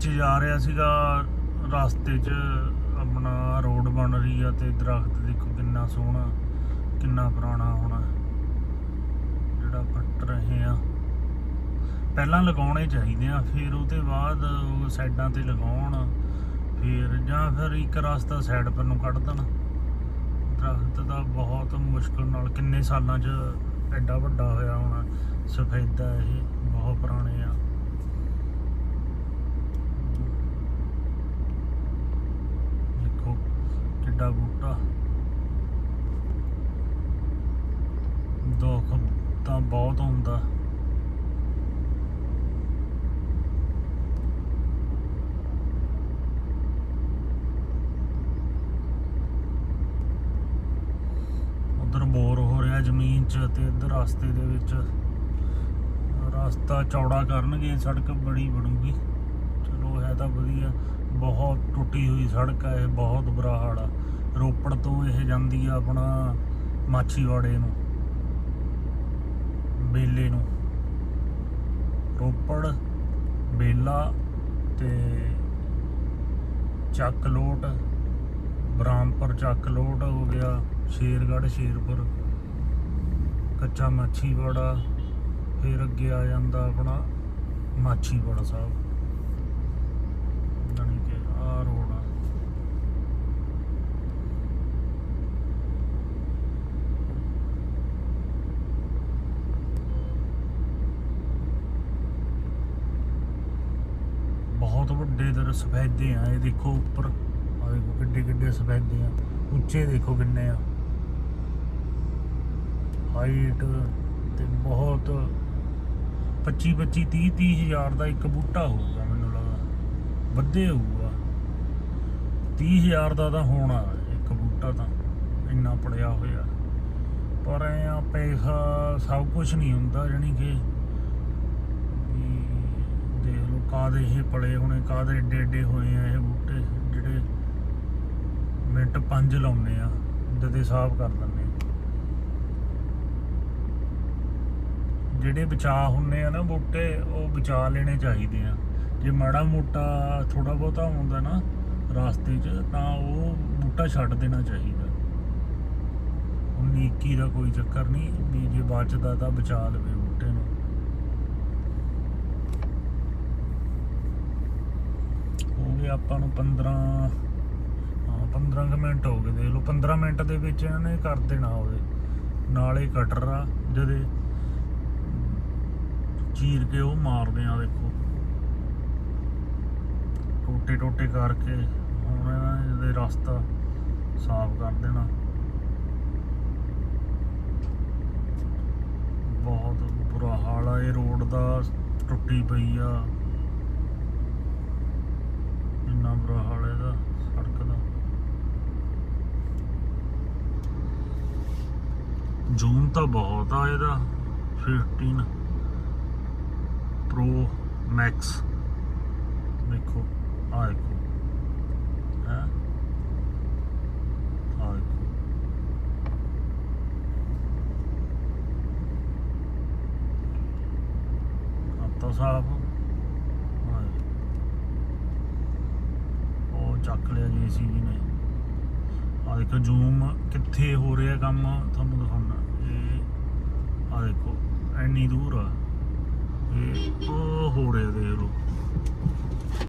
ਵਿੱਚ ਜਾ ਰਿਹਾ ਸੀਗਾ, ਰਸਤੇ 'ਚ ਆਪਣਾ ਰੋਡ ਬਣ ਰਹੀ ਆ ਤੇ ਦਰਖਤ ਦੇਖੋ ਕਿੰਨਾ ਸੋਹਣਾ, ਕਿੰਨਾ ਪੁਰਾਣਾ ਹੋਣਾ। ਜਿਹੜਾ ਪੱਟ ਰਹੇ ਆ। ਪਹਿਲਾਂ ਲਗਾਉਣੇ ਚਾਹੀਦੇ ਆ, ਫਿਰ ਉਹਦੇ ਬਾਅਦ ਉਹ ਸਾਈਡਾਂ ਤੇ ਲਗਾਉਣ, ਫਿਰ ਜਾਂ ਫਿਰ ਇੱਕ ਰਸਤਾ ਸਾਈਡ ਪਰ ਨੂੰ ਕੱਢ ਦੇਣ। ਦਰਖਤ ਦਾ ਬਹੁਤ ਮੁਸ਼ਕਲ ਨਾਲ ਕਿੰਨੇ ਸਾਲਾਂ 'ਚ ਐਡਾ ਵੱਡਾ ਹੋਇਆ ਹੋਣਾ। ਸਫੈਦਾ ਇਹ ਬਹੁਤ ਪੁਰਾਣੇ ਆ ਦੇਖੋ ਕਿੱਡਾ ਬੂਟਾ। ਦੁੱਖ ਤਾਂ ਬਹੁਤ ਹੁੰਦਾ। ਉਧਰ ਬੋਰ ਹੋ ਰਿਹਾ ਜ਼ਮੀਨ 'ਚ ਤੇ ਇੱਧਰ ਰਸਤੇ ਦੇ ਵਿੱਚ। ਰਸਤਾ ਚੌੜਾ ਕਰਨਗੇ, ਸੜਕ ਬੜੀ ਬਣੂਗੀ। ਚਲੋ ਹੈ ਤਾਂ ਵਧੀਆ। ਬਹੁਤ ਟੁੱਟੀ ਹੋਈ ਸੜਕ ਹੈ ਇਹ ਬਹੁਤ ਬੁਰਾ ਹਾਲ ਆ। ਰੋਪੜ ਤੋਂ ਇਹ ਜਾਂਦੀ ਆ ਆਪਣਾ ਮਾਛੀਵਾੜੇ ਨੂੰ, ਬੇਲੇ ਨੂੰ। ਰੋਪੜ, ਬੇਲਾ ਤੇ ਚੱਕਲੋਟ, ਬ੍ਰਾਹਮਪੁਰ ਚੱਕ ਹੋ ਗਿਆ, ਸ਼ੇਰਗੜ੍ਹ, ਸ਼ੇਰਪੁਰ। ਕੱਚਾ ਮਾਛੀਵਾੜਾ, ਫਿਰ ਅੱਗੇ ਆ ਜਾਂਦਾ ਆਪਣਾ ਮਾਛੀਵਾੜਾ ਸਾਹਿਬ। ਜਾਣੀ ਕਿ ਆ। ਰੋਡ ਆ ਬਹੁਤ ਵੱਡੇ ਦਰ ਸਫੈਦੇ ਆ, ਇਹ ਦੇਖੋ ਉੱਪਰ। ਆ ਦੇਖੋ ਕਿੱਡੇ ਕਿੱਡੇ ਸਫੈਦੇ ਆ। ਉੱਚੇ ਦੇਖੋ ਕਿੰਨੇ ਆ। ਹਾਈਟ ਤੇ ਬਹੁਤ 25 25 30 30 ਹਜ਼ਾਰ ਦਾ ਇੱਕ ਬੂਟਾ ਹੋਊਗਾ, ਮੈਨੂੰ ਲੱਗਦਾ। ਵੱਧੇ ਹੋਊਗਾ। 30 ਹਜ਼ਾਰ ਦਾ ਤਾਂ ਹੋਣਾ ਇੱਕ ਬੂਟਾ ਤਾਂ। ਇੰਨਾ ਪੜਿਆ ਹੋਇਆ। ਪਰ ਐ ਆ, ਪੈਸਾ ਸਭ ਕੁਝ ਨਹੀਂ ਹੁੰਦਾ, ਜਾਣੀ ਕਿ ਕਾਦੇ ਇਹ ਪਲੇ ਹੋਣੇ ਕਾਦੇ ਏਡੇ ਏਡੇ ਹੋਏ ਆ ਇਹ ਬੂਟੇ, ਜਿਹੜੇ ਮਿੰਟ ਪੰਜ ਲਾਉਨੇ ਆ ਜਦੇ ਸਾਫ਼ ਕਰ ਲੈਂਦੇ ਆ। ਜਿਹੜੇ ਬਚਾ ਹੁੰਨੇ ਆ ਨਾ ਬੂਟੇ, ਉਹ ਬਚਾ ਲੈਣੇ ਚਾਹੀਦੇ ਆ। ਜੇ ਮਾੜਾ ਮੋਟਾ ਥੋੜਾ ਬਹੁਤਾ ਹੁੰਦਾ ਨਾ ਰਾਸਤੇ 'ਚ, ਤਾਂ ਉਹ ਬੂਟਾ ਛੱਡ ਦੇਣਾ ਚਾਹੀਦਾ। ਉਨੀਕੀ ਦਾ ਕੋਈ ਚੱਕਰ ਨਹੀਂ, ਵੀ ਜੇ ਬਚਦਾ ਤਾਂ ਬਚਾ ਲਵੇ ਬੂਟੇ ਨੂੰ ਹੋ ਗਏ ਆਪਾਂ ਨੂੰ 15 ਹਾਂ 15 ਕੁ ਮਿੰਟ ਹੋ ਗਏ ਦੇਖ ਲਓ। 15 ਮਿੰਟ ਦੇ ਵਿੱਚ ਇਹਨਾਂ ਨੇ ਕਰ ਦੇਣਾ ਉਹਦੇ। ਨਾਲੇ ਕਟਰ ਆ ਜਦੇ ਚੀਰ ਕੇ ਉਹ ਮਾਰਦੇ ਆ, ਦੇਖੋ। ਟੋਟੇ ਟੋਟੇ ਕਰਕੇ ਹੁਣ ਇਹਨਾਂ ਨੇ ਰਸਤਾ ਸਾਫ਼ ਕਰ ਦੇਣਾ। ਬਹੁਤ ਬੁਰਾ ਹਾਲ ਆ, ਇਹ ਰੋਡ ਦਾ ਟੁੱਟੀ ਪਈ ਆ ਇੰਨਾ ਬੁਰਾ ਹਾਲ ਹੈ ਇਹਦਾ ਸੜਕ ਦਾ ਜ਼ੂਮ ਤਾਂ ਬਹੁਤ ਆ ਇਹਦਾ 15 ਪ੍ਰੋ ਮੈਕਸ ਦੇਖੋ ਆ ਦੇਖੋ। ਹੈ? ਆ ਦੇਖੋ। ਤਾਂ ਸਾਫ਼ ਉਹ ਚੱਕ ਲਿਆ ਜੀਸੀਬੀ ਨੇ। ਆ ਦੇਖੋ, ਜ਼ੂਮ ਕਿੱਥੇ ਹੋ ਰਿਹਾ ਕੰਮ, ਤੁਹਾਨੂੰ ਦਿਖਾਉਂਦਾ। carne dura. Eh, é, oh, joredero.